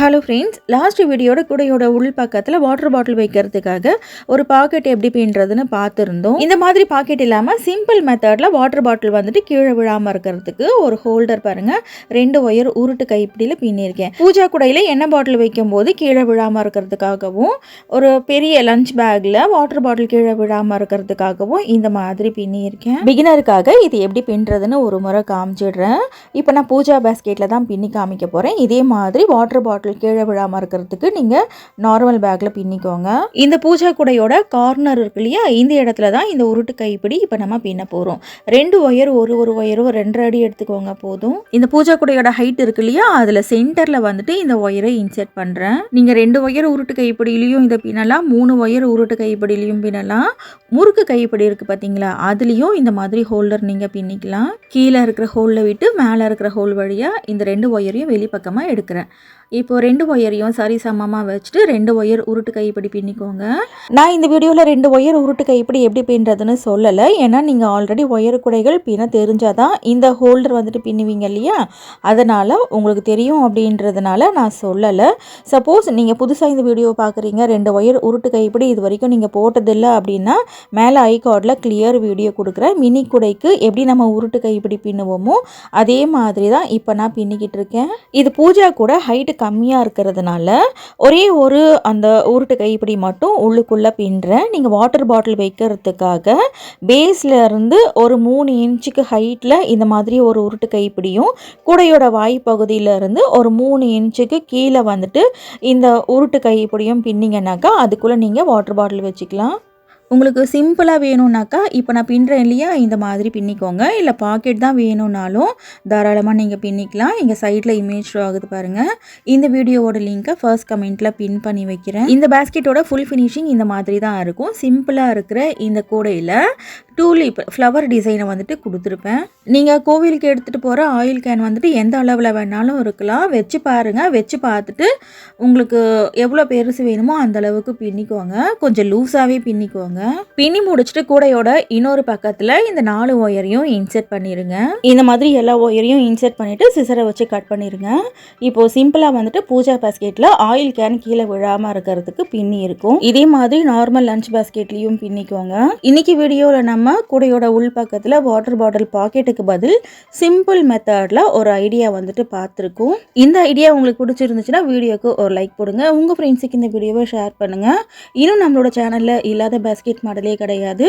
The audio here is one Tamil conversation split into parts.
ஹலோ ஃப்ரெண்ட்ஸ் லாஸ்ட் வீடியோட கூடையோட உள் பக்கத்தில் வாட்டர் பாட்டில் வைக்கிறதுக்காக ஒரு பாக்கெட் எப்படி பின்னுறதுன்னு பார்த்துருந்தோம். இந்த மாதிரி பாக்கெட் இல்லாமல் சிம்பிள் மெத்தடில் வாட்டர் பாட்டில் வந்துட்டு கீழே விழாமல் இருக்கிறதுக்கு ஒரு ஹோல்டர் பாருங்கள் ரெண்டு ஒயர் உருட்டு கைப்பிடியில் பின்னிருக்கேன் பூஜா குடையில் எண்ணெய் பாட்டில் வைக்கும்போது கீழே விழாமல் இருக்கிறதுக்காகவும் ஒரு பெரிய லஞ்ச் பேக்கில் வாட்டர் பாட்டில் கீழே விழாமல் இருக்கிறதுக்காகவும் இந்த மாதிரி பின்னியிருக்கேன். பிகினருக்காக இது எப்படி பின்னுறதுன்னு ஒரு முறை காமிச்சிடுறேன். இப்போ நான் பூஜா பேஸ்கெட்டில் தான் பின்னி காமிக்க போகிறேன் இதே மாதிரி வாட்டர் பாட்டில் கீழே விழாமல் இருக்கிறதுக்கு நீங்கள் நார்மல் பேக்கில் பின்னிக்கோங்க. இந்த பூஜா குடையோட கார்னர் இருக்கு இல்லையா? இந்த இடத்துல தான் இந்த உருட்டு கைப்பிடி இப்போ நம்ம பின்ன போகிறோம் ரெண்டு ஒயர் ஒரு ஒரு ஒயரும் ரெண்டரை அடி எடுத்துக்கோங்க போதும். இந்த பூஜா குடையோட ஹைட் இருக்கு இல்லையா? அதில் சென்டரில் வந்துட்டு இந்த ஒயரை இன்செர்ட் பண்ணுறேன் நீங்கள் ரெண்டு ஒயர் உருட்டு கைப்பிடியிலையும் இதை பின்னலாம் மூணு ஒயர் உருட்டு கைப்பிடியிலையும் பின்னலாம். முறுக்கு கைப்பிடி இருக்குது பார்த்தீங்களா அதுலேயும் இந்த மாதிரி ஹோல்டர் நீங்கள் பின்னிக்கலாம். கீழே இருக்கிற ஹோலில் விட்டு மேலே இருக்கிற ஹோல் வழியாக இந்த ரெண்டு ஒயரையும் வெளிப்பக்கமாக எடுக்கிறேன். இப்போ ரெண்டு ஒயரையும் சரி சமமாக வச்சுட்டு ரெண்டு ஒயர் உருட்டு கைப்பிடி பின்னிக்கோங்க. நான் இந்த வீடியோவில் ரெண்டு ஒயர் உருட்டு கைப்பிடி எப்படி பின்னுறதுன்னு சொல்லலை. ஏன்னா நீங்கள் ஆல்ரெடி ஒயர் குடைகள் பின்ன தெரிஞ்சாதான் இந்த ஹோல்டர் வந்துட்டு பின்னுவீங்க இல்லையா? அதனால் உங்களுக்கு தெரியும் அப்படின்றதுனால நான் சொல்லலை. சப்போஸ் நீங்கள் புதுசாக இந்த வீடியோ பார்க்குறீங்க ரெண்டு ஒயர் உருட்டு கைப்பிடி இது வரைக்கும் நீங்கள் போட்டதில்லை அப்படின்னா மேலே ஐ கார்டில் கிளியர் வீடியோ கொடுக்குறேன் மினி குடைக்கு எப்படி நம்ம உருட்டு கைப்பிடி பின்னுவோமோ அதே மாதிரி தான் இப்போ நான் பின்னிக்கிட்டு இருக்கேன். இது பூஜா கூட ஹைட்டு கம்மி கம்மியாக இருக்கிறதுனால ஒரே ஒரு அந்த உருட்டு கைப்பிடி மட்டும் உள்ளுக்குள்ளே பின்னுறேன் நீங்கள் வாட்டர் பாட்டில் வைக்கிறதுக்காக பேஸில் இருந்து ஒரு மூணு இன்ச்சுக்கு ஹைட்டில் இந்த மாதிரி ஒரு உருட்டு கைப்பிடியும் கூடையோட வாய் பகுதியிலேருந்து ஒரு மூணு இன்ச்சுக்கு கீழே வந்துட்டு இந்த உருட்டு கைப்பிடியும் பின்னிங்கனாக்கா அதுக்குள்ளே நீங்கள் வாட்டர் பாட்டில் வச்சுக்கலாம். உங்களுக்கு சிம்பிளாக வேணும்னாக்கா இப்போ நான் பின்னுறேன் இல்லையா இந்த மாதிரி பின்னிக்கோங்க. இல்லை பாக்கெட் தான் வேணும்னாலும் தாராளமாக நீங்கள் பின்னிக்கலாம். எங்கள் சைடில் இமேஜ் ஷோ ஆகுது பாருங்கள் இந்த வீடியோவோட லிங்க்கை ஃபர்ஸ்ட் கமெண்ட்டில் பின் பண்ணி வைக்கிறேன். இந்த பேஸ்கெட்டோட ஃபுல் ஃபினிஷிங் இந்த மாதிரி தான் இருக்கும். சிம்பிளாக இருக்கிற இந்த கூடையில் டூலிப் ஃப்ளவர் டிசைனை வந்துட்டு கொடுத்துருப்பேன். நீங்கள் கோவிலுக்கு எடுத்துகிட்டு போகிற ஆயில் கேன் வந்துட்டு எந்த அளவில் வேணாலும் இருக்கலாம். வச்சு பாருங்கள் வச்சு பார்த்துட்டு உங்களுக்கு எவ்வளோ பெருசு வேணுமோ அந்த அளவுக்கு பின்னிக்கோங்க. கொஞ்சம் லூஸாகவே பின்னிக்கோங்க. பின்னி முடிச்சுட்டு கூடையோட இன்னொரு பக்கத்தில் இந்த நாலு ஒயரையும் இன்செர்ட் பண்ணிடுங்க இந்த மாதிரி எல்லா ஒயரையும் இன்செர்ட் பண்ணிவிட்டு சிசரை வச்சு கட் பண்ணிடுங்க இப்போது சிம்பிளாக வந்துட்டு பூஜா பாஸ்கெட்டில் ஆயில் கேன் கீழே விழாமல் இருக்கிறதுக்கு பின்னி இருக்கும். இதே மாதிரி நார்மல் லஞ்ச் பாஸ்கெட்லேயும் பின்னிக்கோங்க. இன்னைக்கு வீடியோவில் நம்ம கூடையோட உள் பக்கத்தில் வாட்டர் பாட்டில் பாக்கெட்டுக்கு பதில் சிம்பிள் மெத்தடில் ஒரு ஐடியா வந்துட்டு பார்த்துருக்கோம். இந்த ஐடியா உங்களுக்கு பிடிச்சிருந்துச்சுன்னா வீடியோக்கு ஒரு லைக் போடுங்க. உங்கள் ஃப்ரெண்ட்ஸுக்கு இந்த வீடியோவை ஷேர் பண்ணுங்கள் இன்னும் நம்மளோட சேனலில் இல்லாத பேஸ்கெட் மாடலே கிடையாது.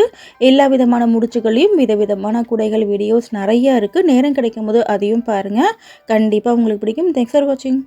எல்லா விதமான முடிச்சுகளையும் விதவிதமான குடைகள் வீடியோஸ் நிறைய இருக்குது நேரம் கிடைக்கும் போது அதையும் பாருங்கள் கண்டிப்பாக உங்களுக்கு பிடிக்கும். தேங்க்ஸ் ஃபார் வாட்சிங்